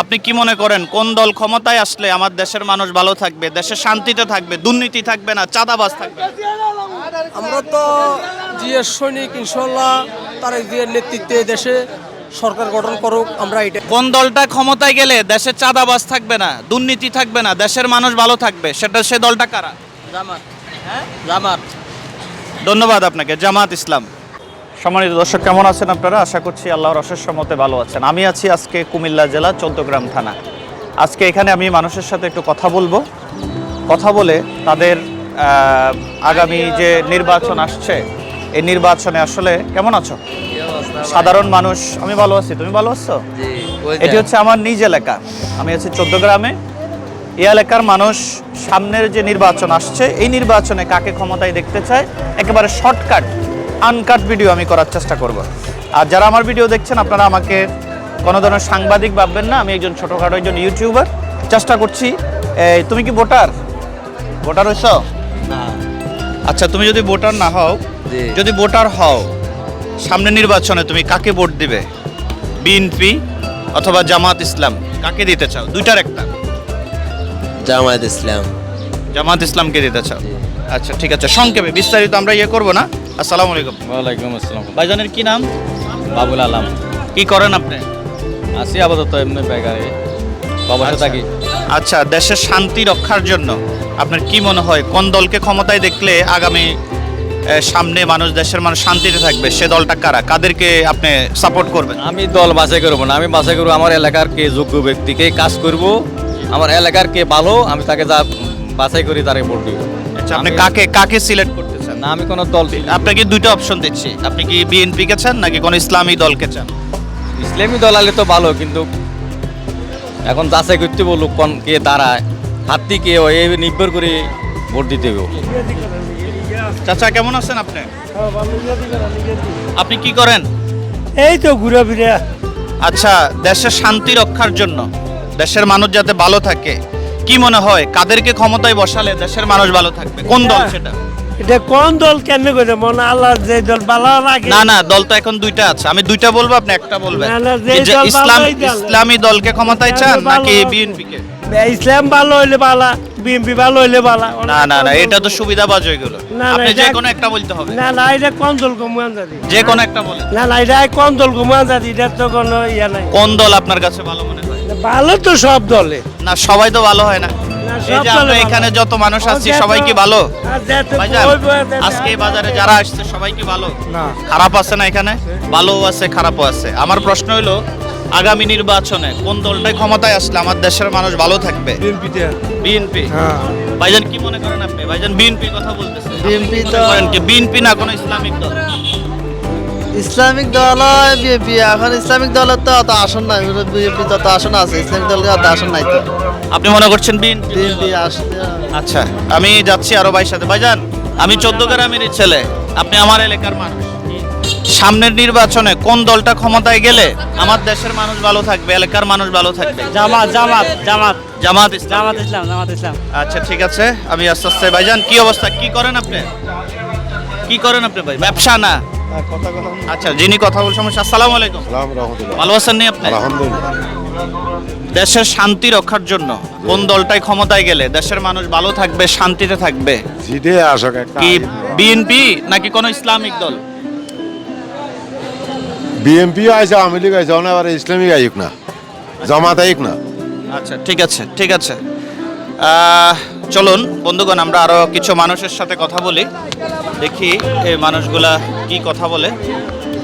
আপনি কি মনে করেন কোন দল ক্ষমতায় আসলে আমার দেশের মানুষ ভালো থাকবে দেশে শান্তিতে থাকবে দুর্নীতি থাকবে না চাঁদাবাজ থাকবে আমরা তো জিএস সৈনিক ইনশাল্লাহ তার নেতৃত্বে দেশে সরকার গঠন করুক আমরা এটা কোন দলটা ক্ষমতায় গেলে দেশে চাঁদাবাজ থাকবে না দুর্নীতি থাকবে না দেশের মানুষ ভালো থাকবে সেটা সে দলটা কারা? জামাত। হ্যাঁ? জামাত। ধন্যবাদ আপনাকে জামাত ইসলাম। সম্মানিত দর্শক কেমন আছেন আপনারা? আশা করছি আল্লাহর অশেষ মতে ভালো আছেন। আমি আছি আজকে কুমিল্লা জেলা চৌদ্দগ্রাম থানা। আজকে এখানে আমি মানুষের সাথে একটু কথা বলব। কথা বলে তাদের আগামী যে নির্বাচন আসছে এই নির্বাচনে আসলে কেমন আছো? সাধারণ মানুষ আমি ভালো আছি। তুমি ভালো আছো? এটি হচ্ছে আমার নিজ এলাকা। আমি আছি চোদ্দগ্রামে। এই এলাকার মানুষ সামনের যে নির্বাচন আসছে এই নির্বাচনে কাকে ক্ষমতায় দেখতে চায়? একেবারে শর্টকাট আনকাট ভিডিও আমি করার চেষ্টা করব। আর যারা আমার ভিডিও দেখছেন আপনারা আমাকে কোনো ধরনের সাংবাদিক ভাববেন না। আমি একজন ছোটোখাটো একজন ইউটিউবার চেষ্টা করছি। তুমি কি ভোটার? ভোটার হইছ? আচ্ছা তুমি যদি ভোটার না হও যদি ভোটার হও সামনে নির্বাচনে তুমি কাকে ভোট দিবে? বিএনপি অথবা জামাত ইসলাম কাকে দিতে চাও? দুইটার একটা। জামায়াত ইসলাম। জামাত ইসলামকে দিতে চাও। আচ্ছা ঠিক আছে। সংক্ষেপে বিস্তারিত আমরা ইয়ে করব না। আসসালামু আলাইকুম। ওয়ালাইকুম আসসালাম। ভাইজানের কি নাম? বাবুল আলম। কি করেন আপনি? আছি আপাতত এমনি বেকারে। অবশ্য থাকি। আচ্ছা দেশের শান্তি রক্ষার জন্য আপনার কি মনে হয় কোন দলকে ক্ষমতায় দেখলে আগামী সামনে মানুষ দেশের মানুষ শান্তিতে থাকবে? সে দলটা কারা? কাদেরকে আপনি সাপোর্ট করবেন? আমি দল বাছাই করব না। আমি বাছাই করব আমার এলাকার কে যোগ্য ব্যক্তিকে কাজ করব আমার এলাকার কে ভালো আমি তাকে যা বাছাই করি তারে ভোট দিব। আচ্ছা আপনি কাকে কাকে সিলেক্ট করতে চান না আমি কোনো দল আপনাকে দুইটা অপশন দিচ্ছি। আপনি কি বিএনপি কে চান নাকি কোন ইসলামী দলকে চান? ইসলামী দল আলে তো ভালো কিন্তু এখন যাচাই করতে বলুক কোন কে দাঁড়ায় হাতি কে এই নির্ভর করে ভোট দিতে হবে। চাচা কেমন আছেন আপনি? আপনি কি করেন? এই তো ঘুরে ফিরে। আচ্ছা দেশের শান্তি রক্ষার জন্য দেশের মানুষ যাতে ভালো থাকে কি মনে হয় কাদেরকে ক্ষমতায় বসালে দেশের মানুষ ভালো থাকবে? কোন দল সেটা? এটা কোন দল কেন করে মনে আল্লাহ যে দল ভালো লাগে না না দল তো এখন দুইটা আছে। আমি দুইটা বলব আপনি একটা বলবেন। ইসলাম ইসলামী দলকে ক্ষমতায় চান নাকি বিএনপি কে ইসলাম ভালো হইলে ভালো বিএনপি ভালো হইলে ভালো না না না এটা তো সুবিধাবাজ আপনি যে কোনো একটা বলতে হবে। না না এটা কোন দল কমান জাতি যে কোনো একটা বলেন। না না এটা কোন দল কমান জাতি এটা তো কোনো ইয়া নাই। কোন দল আপনার কাছে ভালো মনে হয়? ভালো তো সব দলে। না সবাই তো ভালো হয় না। না, এই যে আমরা এখানে যত মানুষ ও, সবাই কি ভালো? ভাইজান আজকে এই বাজারে যারা আসছে সবাই কি ভালো? না। খারাপ আছে না এখানে? ভালো আছে খারাপও আছে। আমার প্রশ্ন হলো আগামী নির্বাচনে কোন দলটাই ক্ষমতায় আসলে আমার দেশের মানুষ ভালো থাকবে? বিএনপি হ্যাঁ। ভাইজান কি মনে করেন আপনি? ভাইজান বিএনপি কথা বলতেছে। কি তো- করেন কি বিএনপি না কোনো ইসলামিক দল? ইসলামিক দল হয় বিএনপি এখন ইসলামিক দলের তো অত আসন নাই বিএনপি যত আসন আছে ইসলামিক দলের অত আসন নাই তো। আপনি মনে করছেন বিএনপি বিএনপি আসলে আচ্ছা আমি যাচ্ছি আরও ভাইয়ের সাথে। ভাইজান আমি চোদ্দ গ্রামের ছেলে আপনি আমার এলাকার মানুষ। সামনের নির্বাচনে কোন দলটা ক্ষমতায় গেলে আমার দেশের মানুষ ভালো থাকবে এলাকার মানুষ ভালো থাকবে? জামাত জামাত জামাত। জামাত ইসলাম। জামাত ইসলাম জামাত ইসলাম। আচ্ছা ঠিক আছে আমি আস্তে আস্তে ভাইজান কি অবস্থা? কি করেন আপনি? কি করেন আপনি ভাই? ব্যবসা না? আচ্ছা যিনি কথা বলছেন সমস্যা আসসালামু আলাইকুম। ভালো আছেন নি আপনি? দেশের শান্তি রক্ষার জন্য কোন দলটাই ক্ষমতায় গেলে দেশের মানুষ ভালো থাকবে শান্তিতে থাকবে? জিডে আসক একটা কি বিএনপি নাকি কোন ইসলামিক দল? বিএমপি আইছে আওয়ামী লীগ আইছে অনেক আবার ইসলামিক আইক না জামাত আইক না। আচ্ছা ঠিক আছে ঠিক আছে। চলুন বন্ধুগণ আমরা আরও কিছু মানুষের সাথে কথা বলি। দেখি এই মানুষগুলা কি কথা বলে।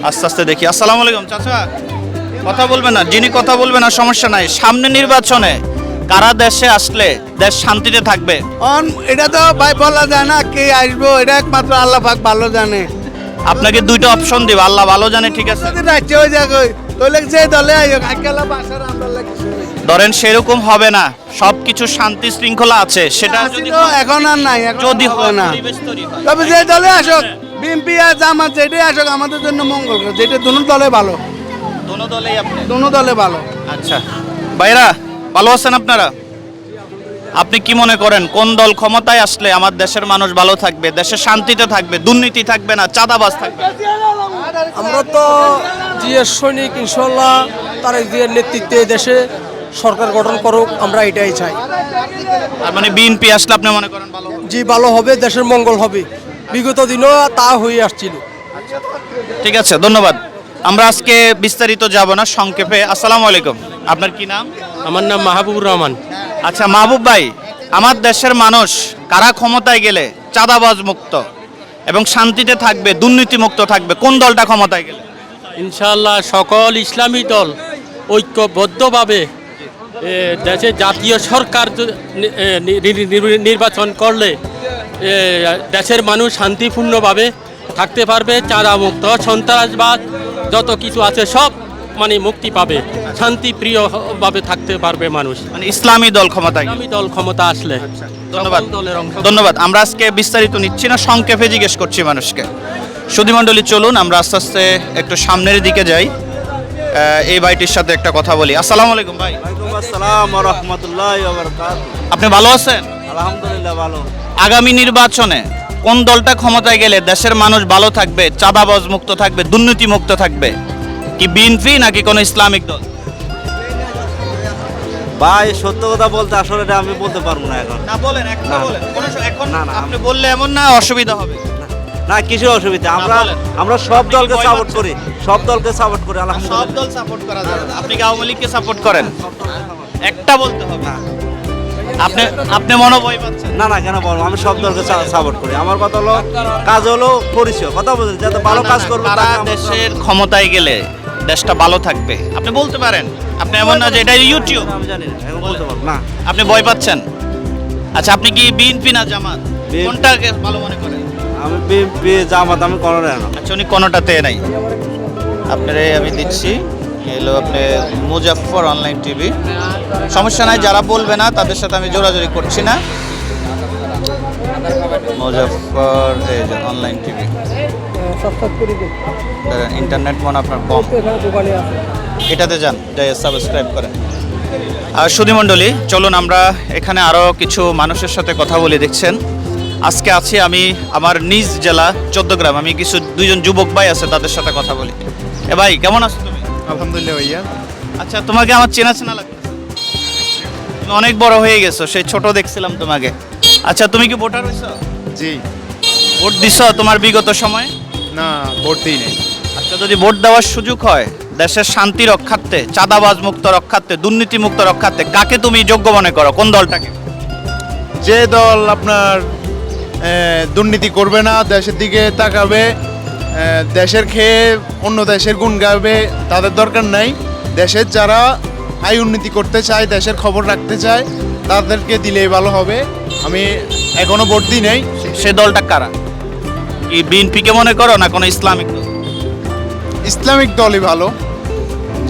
আস্তে আস্তে দেখি। আসসালামু আলাইকুম চাচা। কথা বলবেন না যিনি কথা বলবে না সমস্যা নাই। সামনে নির্বাচনে কারা দেশে আসলে দেশ শান্তিতে থাকবে? অন এটা তো ভাই বলা যায় না কে আসব এটা একমাত্র আল্লাহ পাক ভালো জানে। আপনাকে দুইটা অপশন দিব আল্লাহ ভালো জানে ঠিক আছে? রাজ্য হয়ে যাক তাহলে যে দলে আয়োগ আজকাল বাসার আমরা নেই ধরেন সেরকম হবে না। সবকিছু শান্তি শৃঙ্খলা আছে সেটা যদি এখন আর নাই যদি হবে হয় না। তবে যে দলে আসুক বিএনপি আর জামাত যেটাই আসুক আমাদের জন্য মঙ্গল যেটা দুনো দলে ভালো। দোনো দলেই আপনি। দুনো দলে ভালো। আচ্ছা। ভাইরা ভালো আছেন আপনারা? আপনি কি মনে করেন কোন দল ক্ষমতায় আসলে আমার দেশের মানুষ ভালো থাকবে? দেশে শান্তিতে থাকবে দুর্নীতি থাকবে না চাঁদাবাজ থাকবে? আমরা তো জিএস সৈনিক ইনশাল্লাহ তার জিএর নেতৃত্বে দেশে সরকার গঠন করুক আমরা এটাই চাই। আর মানে বিএনপি আসলে আপনি মনে করেন ভালো হবে? জি ভালো হবে দেশের মঙ্গল হবে। বিগত দিনও তা হয়ে আসছিল। ঠিক আছে ধন্যবাদ। আমরা আজকে বিস্তারিত যাব না সংক্ষেপে। আসসালামু আলাইকুম। আপনার কি নাম? আমার নাম মাহবুবুর রহমান। আচ্ছা মাহবুব ভাই আমার দেশের মানুষ কারা ক্ষমতায় গেলে চাঁদাবাজ মুক্ত এবং শান্তিতে থাকবে দুর্নীতি মুক্ত থাকবে কোন দলটা ক্ষমতায় গেলে? ইনশাআল্লাহ সকল ইসলামী দল ঐক্যবদ্ধভাবে দেশে জাতীয় সরকার নির্বাচন করলে দেশের মানুষ শান্তিপূর্ণভাবে থাকতে পারবে চাঁদা মুক্ত সন্ত্রাসবাদ যত কিছু আছে সব মানে মুক্তি পাবে শান্তিপ্রিয়ভাবে থাকতে পারবে মানুষ। মানে ইসলামী দল ক্ষমতায় গেলে। ইসলামী দল ক্ষমতা আসলে। ধন্যবাদ। দলের অংশ। ধন্যবাদ। আমরা আজকে বিস্তারিত নিচ্ছি না সংক্ষেপে জিজ্ঞেস করছি মানুষকে। সুধীমণ্ডলী চলুন আমরা আস্তে আস্তে একটু সামনের দিকে যাই। এই ভাইটির সাথে একটা কথা বলি। আসসালামু আলাইকুম ভাই। আসসালাম রহমতুল্লাহ আপনি ভালো আছেন? আলহামদুলিল্লাহ ভালো। আগামী নির্বাচনে কোন দলটা ক্ষমতায় গেলে দেশের মানুষ ভালো থাকবে চাঁদাবাজ মুক্ত থাকবে দুর্নীতি মুক্ত থাকবে? কি বিএনপি নাকি কোনো ইসলামিক দল? ভাই সত্য কথা বলতে আসলে আমি বলতে পারব না এখন। না বলেন একটা না। বলেন। এখন না, না, আপনি বললে এমন না অসুবিধা হবে। না কিছু অসুবিধা? আমরা আমরা সব দলকে সাপোর্ট করি। সব দলকে সাপোর্ট করি সব দল সাপোর্ট করা যাবে আপনি কি আওয়ামী লীগকে সাপোর্ট করেন? একটা বলতে হবে। না। আপনি আপনি মনোভয় পাচ্ছেন। না না কেন বলব? আমি সব দলকে সাপোর্ট করি। আমার কথা হলো কাজ হলো পরিচয়। কথা বলছি যাতে ভালো কাজ করব তারা দেশের ক্ষমতায় গেলে দেশটা ভালো থাকবে। আপনি বলতে পারেন। আপনি এমন না যে এটা ইউটিউব আমি জানি না এখন বলতে পারব। না। আপনি ভয় পাচ্ছেন? আচ্ছা আপনি কি বিএনপি না জামাত? কোনটাকে ভালো মনে করেন? আমি বিএনপি জামাত আমি কোনো না। আচ্ছা উনি কোনোটাতে নাই। আপনারে আমি দিচ্ছি। এলো আপনি মুজাফফর অনলাইন টিভি। সমস্যা নাই, যারা বলবে না, তাদের সাথে আমি জোরাজোরি করছি না। মুজাফফর এই অনলাইন টিভি। ইন্টারনেট মনে আপনার কম। এটাতে যান সাবস্ক্রাইব করেন। আর সুধীমণ্ডলী, চলুন আমরা এখানে আরও কিছু মানুষের সাথে কথা বলি, দেখছেন? আজকে আছি আমি আমার নিজ জেলা চোদ্দগ্রাম। আমি কিছু দুইজন যুবক ভাই আছে তাদের সাথে কথা বলি। এ ভাই কেমন আছো তুমি? আলহামদুলিল্লাহ ভাইয়া। আচ্ছা তোমাকে আমার চেনা চেনা লাগছে। তুমি অনেক বড় হয়ে গেছো সেই ছোট দেখছিলাম তোমাকে। আচ্ছা তুমি কি ভোটার হয়েছো? জি। ভোট দিছো তোমার বিগত সময়ে? না ভোট দিই নেই আচ্ছা যদি ভোট দেওয়ার সুযোগ হয় দেশের শান্তি রক্ষার্থে চাঁদাবাজ মুক্ত রক্ষার্থে দুর্নীতি মুক্ত রক্ষার্থে কাকে তুমি যোগ্য মনে করো? কোন দলটাকে? যে দল আপনার দুর্নীতি করবে না দেশের দিকে তাকাবে দেশের খেয়ে অন্য দেশের গুণ গাবে তাদের দরকার নাই। দেশের যারা আয় উন্নতি করতে চায় দেশের খবর রাখতে চায় তাদেরকে দিলেই ভালো হবে। আমি এখনও ভোট দিই নাই। সে দলটা কারা? কি বিএনপিকে মনে করো না কোনো ইসলামিক দল? ইসলামিক দলই ভালো।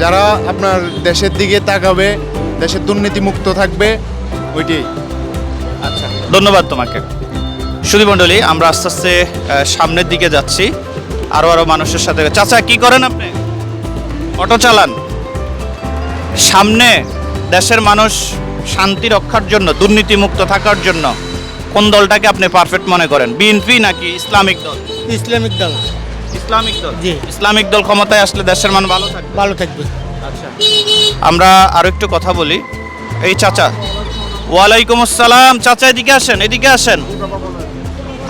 যারা আপনার দেশের দিকে তাকাবে দেশের দুর্নীতি মুক্ত থাকবে ওইটাই। আচ্ছা ধন্যবাদ তোমাকে। সুধী মণ্ডলী আমরা আস্তে আস্তে সামনের দিকে যাচ্ছি। আরও আরও মানুষের সাথে চাচা কি করেন আপনি? অটো চালান। সামনে দেশের মানুষ শান্তি রক্ষার জন্য দুর্নীতি মুক্ত থাকার জন্য কোন দলটাকে আপনি পারফেক্ট মনে করেন? বিএনপি নাকি ইসলামিক দল? ইসলামিক দল। ইসলামিক দল? জি। ইসলামিক দল ক্ষমতায় আসলে দেশের মানুষ ভালো থাকবে? ভালো থাকবে। আচ্ছা। আমরা আরও একটু কথা বলি। এই চাচা ওয়ালাইকুম আসসালাম। চাচা এদিকে আসেন এদিকে আসেন।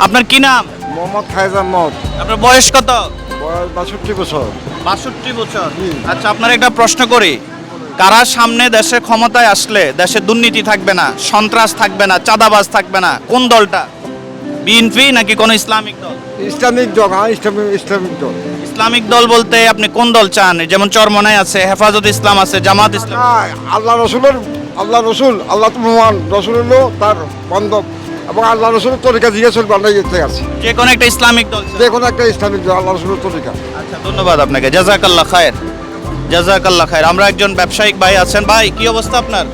আপনার কি নাম? মোহাম্মদ খায়জান মত আপনার বয়স কত? বয়স বাষট্টি বছর। বাষট্টি বছর। আচ্ছা আপনার একটা প্রশ্ন করি। কারা সামনে দেশে ক্ষমতায় আসলে দেশে দুর্নীতি থাকবে না সন্ত্রাস থাকবে না চাঁদাবাজ থাকবে না? কোন দলটা? বিএনপি নাকি কোন ইসলামিক দল? ইসলামিক দল হ্যাঁ ইসলামিক ইসলামিক দল। ইসলামিক দল বলতে আপনি কোন দল চান? যেমন চরমনায় আছে হেফাজত ইসলাম আছে জামাত ইসলাম আল্লাহ রসুলের আল্লাহ রসুল আল্লাহ তো মহান। রসুল হলো তার বান্ধব এবং আল্লাহ রসুলের তরিকা জিজ্ঞেস আমরা ইয়ে আছে। যে কোনো একটা ইসলামিক দল যে কোনো একটা ইসলামিক দল আল্লাহ রসুলের তরিকা। আচ্ছা ধন্যবাদ আপনাকে। জাজাকাল্লাহ খায়ের। জাজাকাল্লাহ খায়ের। আমরা একজন ব্যবসায়িক ভাই আছেন। ভাই কি অবস্থা আপনার?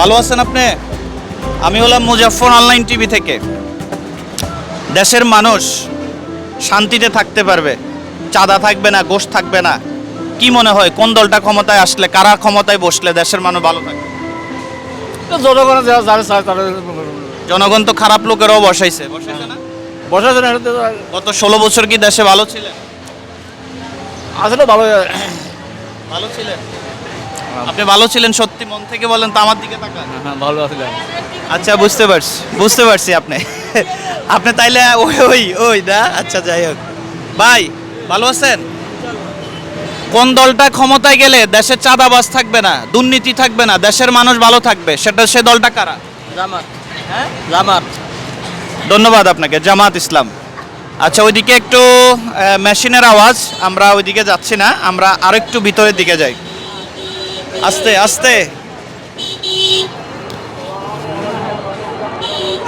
ভালো আছেন আপনি? আমি হলাম মুজাফফর অনলাইন টিভি থেকে। দেশের মানুষ শান্তিতে থাকতে পারবে। চাঁদা থাকবে না গোশ থাকবে না। কি মনে হয় কোন দলটা ক্ষমতায় আসলে কারা ক্ষমতায় বসলে দেশের মানুষ ভালো থাকবে? জনগণ যারা যারা চায় তারা জনগণ তো খারাপ লোকেরাও বসাইছে। বসাইছে না? বসার জন্য গত ষোলো বছর কি দেশে ভালো ছিলেন? আসলে ভালো ভালো ছিলেন? আপনি ভালো ছিলেন সত্যি মন থেকে বলেন তো আমার দিকে তাকান। হ্যাঁ ভালো আছিলাম। আচ্ছা বুঝতে পারছি বুঝতে পারছি আপনি। আপনি তাইলে ওই ওই ওই দা আচ্ছা যাই হোক। ভাই ভালো আছেন? কোন দলটা ক্ষমতায় গেলে দেশের চাঁদাবাজ থাকবে না দুর্নীতি থাকবে না দেশের মানুষ ভালো থাকবে সেটা সে দলটা কারা? জামাত। হ্যাঁ ধন্যবাদ আপনাকে, জামাত ইসলাম। আচ্ছা ওইদিকে একটু মেশিনের আওয়াজ, আমরা ওইদিকে যাচ্ছি না, আমরা আরেকটু ভিতরের দিকে যাই। আস্তে আস্তে।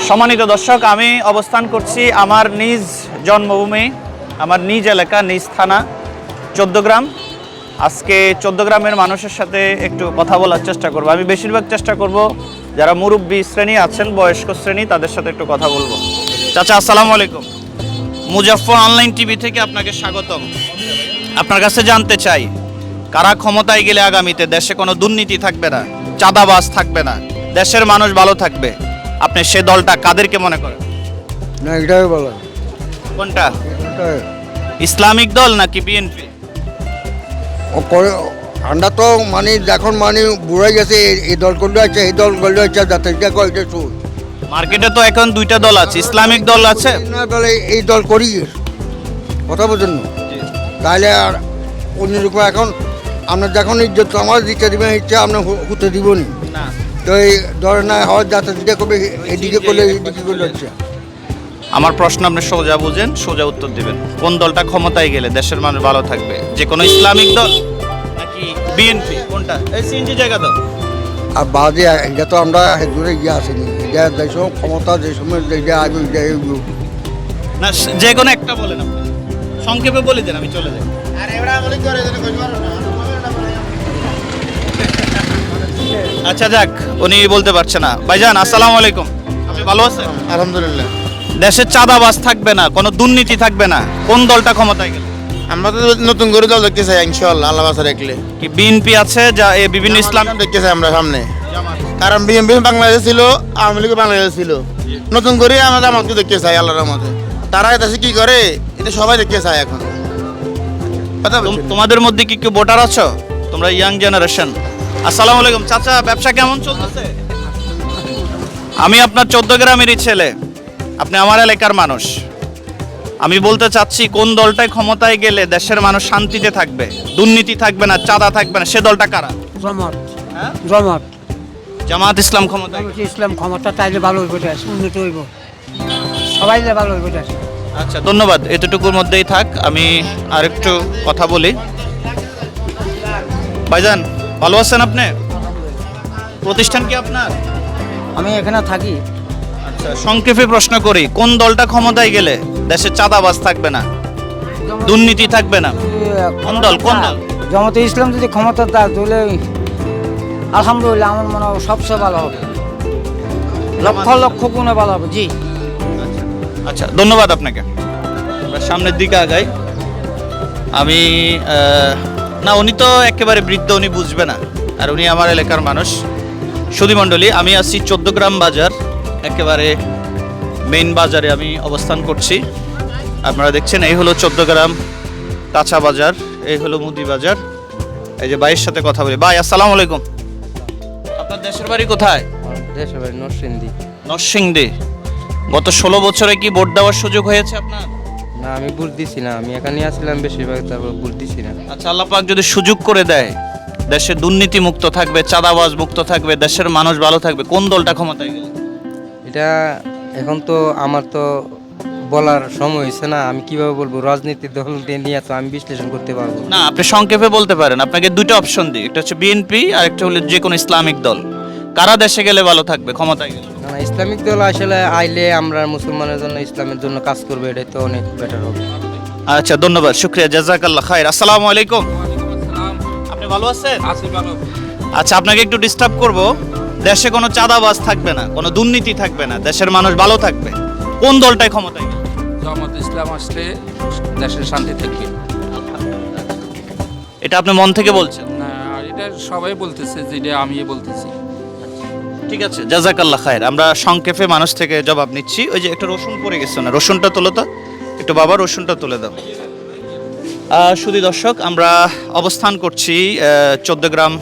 সম্মানিত দর্শক, আমি অবস্থান করছি আমার নিজ জন্মভূমি, আমার নিজ এলাকা, নিজ থানা, চোদ্দগ্রাম। আজকে চোদ্দগ্রামের মানুষের সাথে একটু কথা বলার চেষ্টা করব। আমি বেশিরভাগ চেষ্টা করব যারা মুরব্বী শ্রেণি আছেন বয়স্ক শ্রেণি তাদের সাথে একটু কথা বলব। চাচা আসসালামু আলাইকুম। মুজাফফর অনলাইন টিভি থেকে আপনাকে স্বাগতম। আপনার কাছে জানতে চাই কারা ক্ষমতায় গেলে আগামীতে দেশে কোনো দুর্নীতি থাকবে না চাঁদাবাজ থাকবে না দেশের মানুষ ভালো থাকবে? আপনি সে দলটা কাদেরকে মনে করেন? না এটাই বলো কোনটা? ইসলামিক দল নাকি বিএনপি? আমরা তো মানে এখন মানে বুড়াই গেছে এই- দল করলে আছে এই দল করলে আছে যাতে এটা কয় এটা সুদ মার্কেটে তো এখন দুইটা দল আছে ইসলামিক দল আছে। না তাহলে এই দল করি। কথা বোঝেন না? তাহলে আর অন্যরকম এখন আপনার যখন ইজ্জত আমার দিতে দিবেন ইচ্ছা হু- হতে দিব নি। তো এই ধরে না হয় যাতে দিকে করবে এদিকে করলে এদিকে করলে হচ্ছে। আমার প্রশ্ন আপনি সোজা বুঝেন সোজা উত্তর দিবেন। কোন দলটা ক্ষমতায় গেলে দেশের মানুষ ভালো থাকবে? যে কোনো ইসলামিক দল? বিএনপি। কোনটা? এই সিএনজি জায়গা দাও আর বাদে এটা তো আমরা দূরে গিয়ে আসিনি। এটা যে সময় ক্ষমতা যে সময় আগে না যে কোনো একটা বলেন আপনি। সংক্ষেপে বলে দেন আমি চলে যাই। আচ্ছা যাক উনি বলতে পারছে না। ভাইজান আসসালামু আলাইকুম। আপনি ভালো আছেন? আলহামদুলিল্লাহ। দেশের চাঁদাবাজ থাকবে না কোনো দুর্নীতি থাকবে না। কোন দলটা ক্ষমতায় গেলে? আমরা তো নতুন করে দল দেখতে চাই ইনশাল্লাহ আল্লাহ বাসা রাখলে। কি বিএনপি আছে যা এ বিভিন্ন ইসলাম দেখতে চাই আমরা সামনে। কারণ বিএনপি বাংলাদেশ ছিল আওয়ামী লীগ বাংলাদেশ ছিল। নতুন করে আমরা আমাকে দেখতে চাই আল্লাহর মধ্যে তারা দেশে কি করে এটা সবাই দেখতে চায় এখন? তোমাদের মধ্যে কি কেউ ভোটার আছো? তোমরা ইয়াং জেনারেশন। আসসালামু আলাইকুম চাচা ব্যবসা কেমন চলতেছে? আমি আপনার চোদ্দ গ্রামেরই ছেলে। আপনি আমার এলাকার মানুষ। আমি বলতে চাচ্ছি কোন দলটায় ক্ষমতায় গেলে দেশের মানুষ শান্তিতে থাকবে? দুর্নীতি থাকবে না চাঁদা থাকবে না সে দলটা কারা? জামাত হ্যাঁ? জামাত জামাত ইসলাম ক্ষমতায় ইসলাম ক্ষমতা তাইলে ভালো হইব উন্নত হইব। সবাই ভালো হইব আচ্ছা ধন্যবাদ। এতটুকুর মধ্যেই থাক আমি আরেকটু কথা বলি। ভাইজান ভালো আছেন আপনি? প্রতিষ্ঠান কি আপনার? আমি এখানে থাকি। আচ্ছা সংক্ষেপে প্রশ্ন করি কোন দলটা ক্ষমতায় গেলে দেশে চাঁদাবাজ থাকবে না দুর্নীতি থাকবে না। কোন দল কোন দল? জামাতে ইসলাম যদি ক্ষমতা দেয় তাহলে আলহামদুলিল্লাহ আমার মনে হয় সবচেয়ে ভালো হবে। লক্ষ লক্ষ গুণে ভালো হবে জি। আচ্ছা ধন্যবাদ আপনাকে। আমরা সামনের দিকে আগাই। আমি না উনি তো একেবারে বৃদ্ধ উনি বুঝবে না। আর উনি আমার এলাকার মানুষ। সুধীমণ্ডলী আমি আছি চোদ্দগ্রাম বাজার একেবারে মেইন বাজারে আমি অবস্থান করছি। আপনারা দেখছেন এই হলো চোদ্দগ্রাম কাঁচা বাজার এই হলো মুদি বাজার। এই যে ভাইয়ের সাথে কথা বলি। ভাই আসসালামু আলাইকুম। আপনার দেশের বাড়ি কোথায়? দেশের বাড়ি নরসিংদী। নরসিংদী। গত ষোলো বছরে কি ভোট দেওয়ার সুযোগ হয়েছে আপনার? না আমি বুট দিছি না। আমি এখানে আসছিলাম বেশিরভাগ তারপর বুট দিছি না। আচ্ছা আল্লাহ পাক যদি সুযোগ করে দেয় দেশে দুর্নীতি মুক্ত থাকবে চাঁদাবাজ মুক্ত থাকবে দেশের মানুষ ভালো থাকবে কোন দলটা ক্ষমতায় গেলে? এটা এখন তো আমার তো বলার সময় হয়েছে না আমি কীভাবে বলব? রাজনীতির দল নিয়ে তো আমি বিশ্লেষণ করতে পারব। না। আপনি সংক্ষেপে বলতে পারেন। আপনাকে দুইটা অপশন দিই। একটা হচ্ছে বিএনপি আর একটা হলো যে কোনো ইসলামিক দল। কারা দেশে গেলে ভালো থাকবে? ক্ষমতায় গেলে। না না, ইসলামিক দল আসলে আইলে আমরা মুসলমানের জন্য ইসলামের জন্য কাজ করব এটাই তো অনেক বেটার হবে। আচ্ছা ধন্যবাদ শুক্রিয়া জাজাকাল্লাহ খায়ের আসসালামু আলাইকুম। আপনি ভালো আছেন? আছি ভালো। আচ্ছা আপনাকে একটু ডিস্টার্ব করব। দেশে কোনো চাঁদাবাজ থাকবে না কোনো দুর্নীতি থাকবে না দেশের মানুষ ভালো থাকবে। কোন দলটাই ক্ষমতায় গেলে? জামাত ইসলাম আসলে দেশের শান্তি থাকবে এটা আপনি মন থেকে বলছেন? না এটা সবাই বলতেছে যেটা আমি বলতেছি। ঠিক আছে জাজাকাল্লাহ খায়ের। আমরা সংক্ষেপে মানুষ থেকে জবাব নিচ্ছি। ওই যে একটা রসুন পড়ে গেছে না রসুনটা তোলো তো। একটু বাবা রসুনটা তুলে দাও। শুধু দর্শক আমরা অবস্থান করছি চোদ্দগ্রাম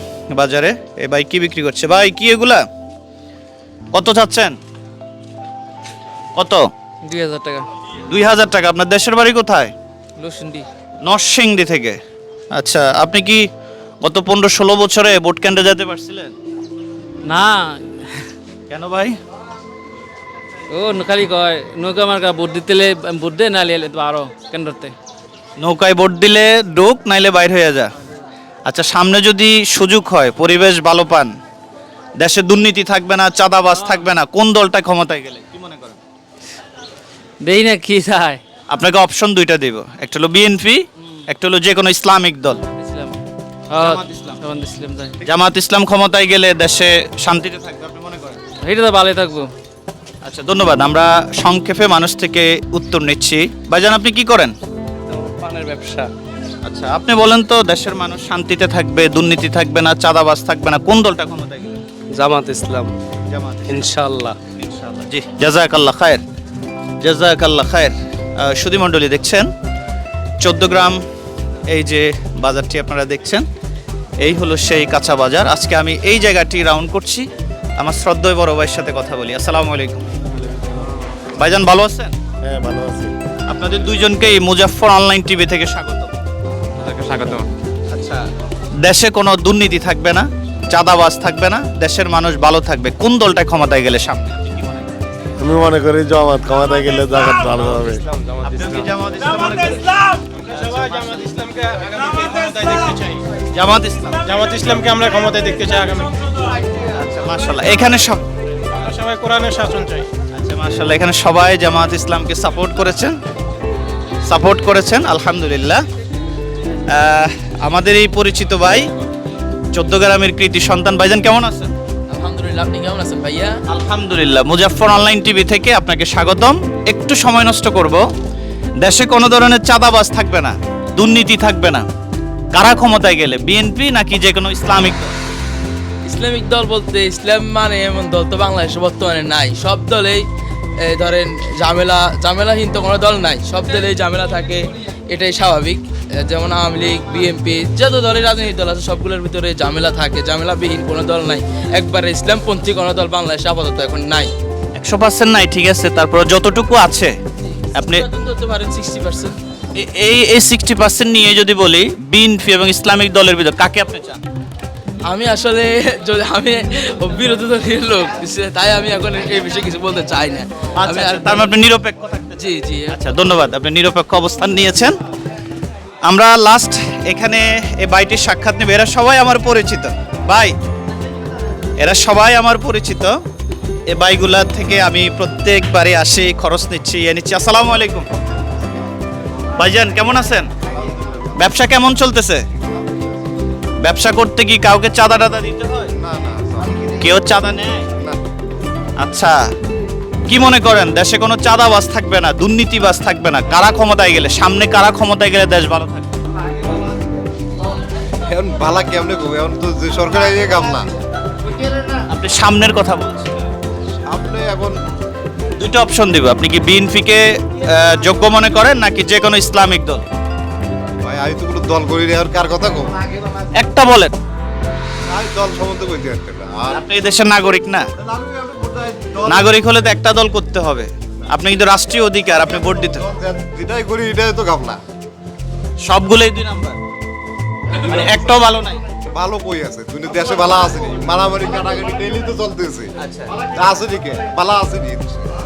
বাজারে? এ ভাই কি বিক্রি করছে? ভাই কি এগুলা? কত চাচ্ছেন? কত? দুই হাজার টাকা। দুই হাজার টাকা। আপনার দেশের বাড়ি কোথায়? নরসিংদী। থেকে। আচ্ছা আপনি কি গত পনেরো ষোলো বছরে ভোট কেন্দ্রে যেতে পারছিলেন? না। কেন ভাই? ও খালি কয় নৌকা মার্কা ভোট দিতেলে ভোট দে না লিয়ে আরও কেন্দ্রতে নৌকায় ভোট দিলে ঢোক নাইলে বাইর হয়ে যা। আচ্ছা সামনে যদি সুযোগ হয় পরিবেশ ভালো পান দেশে দুর্নীতি থাকবে না চাঁদাবাজ থাকবে না কোন দলটা ক্ষমতায় গেলে কি মনে করেন? দেই না কি চায় আপনাকে অপশন দুইটা দিব একটা হলো বিএনপি একটা হলো যে কোনো ইসলামিক দল। ইসলাম। তখন ইসলাম। যাই জামাত ইসলাম ক্ষমতায় গেলে দেশে শান্তিতে থাকবে আপনি মনে করেন? এটা তো ভালোই থাকব। আচ্ছা ধন্যবাদ আমরা সংক্ষেপে মানুষ থেকে উত্তর নিচ্ছি। ভাইজান আপনি কি করেন? পানের ব্যবসা। আচ্ছা আপনি বলেন তো দেশের মানুষ শান্তিতে থাকবে দুর্নীতি থাকবে না চাঁদাবাজ থাকবে না কোন দলটা ক্ষমতায় গেলে? জামাত ইসলাম। জামাত ইনশাল্লাহ ইনশাআল্লাহ। জি জাজাকাল্লাহ খায়ের। জাজাকাল্লাহ খায়ের। সুধী মণ্ডলী দেখছেন চোদ্দ গ্রাম এই যে বাজারটি আপনারা দেখছেন এই হলো সেই কাঁচা বাজার। আজকে আমি এই জায়গাটি রাউন্ড করছি আমার শ্রদ্ধেয় বড় ভাইয়ের সাথে কথা বলি। আসসালামু আলাইকুম। ভাইজান ভালো আছেন? হ্যাঁ ভালো আছি। আপনাদের দুইজনকেই মুজাফফর অনলাইন টিভি থেকে স্বাগত। স্বাগত। আচ্ছা। দেশে কোনো দুর্নীতি থাকবে না চাঁদাবাজ থাকবে না দেশের মানুষ ভালো থাকবে। কোন দলটা ক্ষমতায় গেলে সামনে? মনে? আমি মনে করি জমাত ক্ষমতায় গেলে জাগাত ভালো হবে। জামাত ইসলাম জামাত ইসলামকে আমরা ক্ষমতায় দেখতে চাই আগামী আচ্ছা মাশাআল্লাহ। এখানে সব সবাই কোরআনের শাসন চাই। আচ্ছা মাশাআল্লাহ। এখানে সবাই জামাত ইসলামকে সাপোর্ট করেছেন। সাপোর্ট করেছেন আলহামদুলিল্লাহ। আমাদের এই পরিচিত ভাই চোদ্দ গ্রামের কৃতি সন্তান। ভাইজান কেমন আছেন? আলহামদুলিল্লাহ আপনি কেমন আছেন ভাইয়া? আলহামদুলিল্লাহ মুজাফফর অনলাইন টিভি থেকে আপনাকে স্বাগতম। একটু সময় নষ্ট করব। দেশে কোনো ধরনের চাঁদাবাজ থাকবে না দুর্নীতি থাকবে না। কারা ক্ষমতায় গেলে বিএনপি নাকি যে কোনো ইসলামিক দল? ইসলামিক দল বলতে ইসলাম মানে এমন দল তো বাংলাদেশে বর্তমানে নাই। সব দলেই ধরেন ঝামেলা ঝামেলাহীন তো কোনো দল নাই। সব দলেই ঝামেলা থাকে এটাই স্বাভাবিক। যেমন আওয়ামী লীগ বিএনপি যত দলের রাজনৈতিক দল আছে সবগুলোর ভিতরে ঝামেলা থাকে ঝামেলাবিহীন কোনো দল নাই। একবারে ইসলামপন্থী কোনো দল বাংলাদেশে আপাতত এখন নাই। একশো পার্সেন্ট নাই ঠিক আছে তারপর যতটুকু আছে আপনি ধরতে পারেন সিক্সটি পার্সেন্ট এই এই সিক্সটি পার্সেন্ট নিয়ে যদি বলি বিএনপি এবং ইসলামিক দলের ভিতর কাকে আপনি চান? আমি আসলে যদি আমি বিরোধী দলের লোক তাই আমি এখন এই বিষয়ে কিছু বলতে চাই না। আমি আর তার মানে আপনি নিরপেক্ষ জি জি। আচ্ছা ধন্যবাদ। আপনি নিরপেক্ষ অবস্থান নিয়েছেন। আমরা লাস্ট এখানে এই বাইটির সাক্ষাৎ নেবে। এরা সবাই আমার পরিচিত। ভাই এরা সবাই আমার পরিচিত। এ বাইগুলা থেকে আমি প্রত্যেকবারে আসি খরচ নিচ্ছি এ নিচ্ছি। আসসালামু আলাইকুম। ভাইজান কেমন আছেন? ব্যবসা কেমন চলতেছে? ব্যবসা করতে কি কাউকে চাঁদা টাদা দিতে হয়? কেউ চাঁদা নেয়? আচ্ছা কি মনে করেন দেশে কোনো চাঁদাবাজ থাকবে না দুর্নীতিবাজ থাকবে না? কারা ক্ষমতায় গেলে সামনে কারা ক্ষমতায় গেলে দেশ ভালো থাকবে? এখন ভালা কেমনে কবে এখন তো যে সরকার এই কাম না। আপনি সামনের কথা বলছেন। আপনি এখন দুটো অপশন দিব। আপনি কি বিএনপিকে যোগ্য মনে করেন নাকি যে কোনো ইসলামিক দল? ভাই আমি তো দল করি আর কার কথা কম একটা বলেন। আমি দল সম্বন্ধে কইতে পারছি না আর আপনি এই দেশের নাগরিক না? নাগরিক হলে তো একটা দল করতে হবে। আপনি কিন্তু রাষ্ট্রীয় অধিকার আপনি ভোট দিতে। যেটাই করি এটাই তো কাম সবগুলোই দুই নাম্বার। মানে একটাও ভালো নাই। ভালো কই আছে? তুই দেশে ভালো আছে নি। মারামারি কাটাকাটি ডেইলি তো চলতেছে। আচ্ছা। আছে নি কে? ভালো আছে নি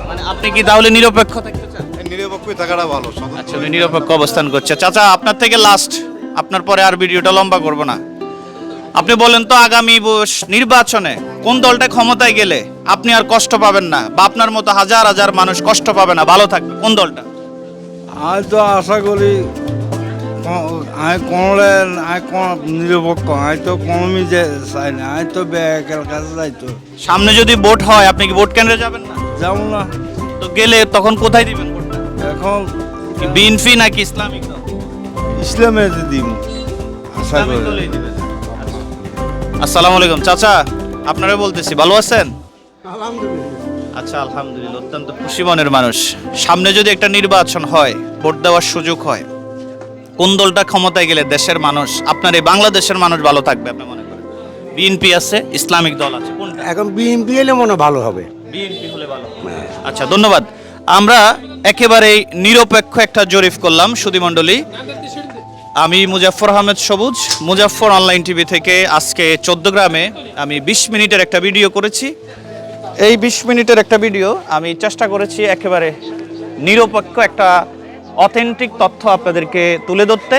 মানে আপনি কি তাহলে নিরপেক্ষ থাকতে চান? নিরপেক্ষই থাকাটা ভালো আচ্ছা নিরপেক্ষ অবস্থান করছে। চাচা আপনার থেকে লাস্ট আপনার পরে আর ভিডিওটা লম্বা করব না। আপনি বলেন তো আগামী নির্বাচনে কোন দলটা ক্ষমতায় গেলে আপনি আর কষ্ট পাবেন না বা আপনার মতো হাজার হাজার মানুষ কষ্ট পাবে না? ভালো থাকবে। কোন দলটা? আমি তো আশা করি আমি কোনলে আমি কোন নিরপেক্ষ আমি তো কোনমি যে চাই না আমি তো ব্যাংকের কাছে যাইতো সামনে যদি ভোট হয় আপনি কি ভোট কেন্দ্রে যাবেন না? যেমন না। তো গেলে তখন কোথায় দিবেন ভোটটা? এখন বিএনপি নাকি ইসলামিক দল? ইসলামে আশা করি। দিবেন। আসসালামু আলাইকুম। চাচা আপনারা বলতেছি ভালো আছেন? আচ্ছা আলহামদুলিল্লাহ অত্যন্ত খুশি মনের মানুষ। সামনে যদি একটা নির্বাচন হয় ভোট দেওয়ার সুযোগ হয় কোন দলটা ক্ষমতায় গেলে দেশের মানুষ আপনার এই বাংলাদেশের মানুষ ভালো থাকবে আপনি মনে করেন? বিএনপি আছে ইসলামিক দল আছে কোনটা? এখন বিএনপি এলে মনে ভালো হবে। বিএনপি হলে ভালো আচ্ছা ধন্যবাদ। আমরা একেবারে নিরপেক্ষ একটা জরিপ করলাম সুধীমণ্ডলী। আমি মুজাফর আহমেদ সবুজ মুজাফর অনলাইন টিভি থেকে আজকে গ্রামে আমি বিশ মিনিটের একটা ভিডিও করেছি। এই বিশ মিনিটের একটা ভিডিও আমি চেষ্টা করেছি একেবারে নিরপেক্ষ একটা অথেন্টিক তথ্য আপনাদেরকে তুলে ধরতে।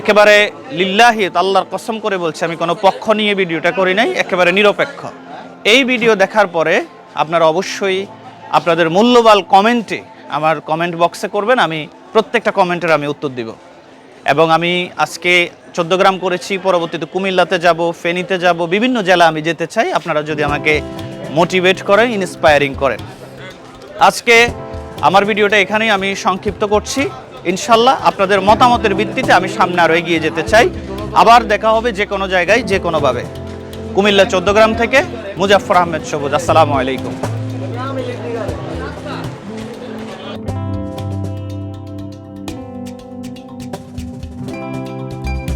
একেবারে লিল্লাহি, আল্লাহর কসম করে বলছি, আমি কোনো পক্ষ নিয়ে ভিডিওটা করি নাই, একেবারে নিরপেক্ষ। এই ভিডিও দেখার পরে আপনারা অবশ্যই আপনাদের মূল্যবান কমেন্টে আমার কমেন্ট বক্সে করবেন, আমি প্রত্যেকটা কমেন্টের আমি উত্তর দিব। এবং আমি আজকে গ্রাম করেছি, পরবর্তীতে কুমিল্লাতে যাব, ফেনীতে যাব, বিভিন্ন জেলা আমি যেতে চাই। আপনারা যদি আমাকে মোটিভেট করেন, ইন্সপায়ারিং করেন। আজকে আমার ভিডিওটা এখানেই আমি সংক্ষিপ্ত করছি। ইনশাল্লাহ আপনাদের মতামতের ভিত্তিতে আমি সামনে আরও এগিয়ে যেতে চাই। আবার দেখা হবে যে কোনো জায়গায়, যে কোনোভাবে। কুমিল্লা চোদ্দ গ্রাম থেকে মুজাফর আহমেদ সবুজ। আসসালামু আলাইকুম।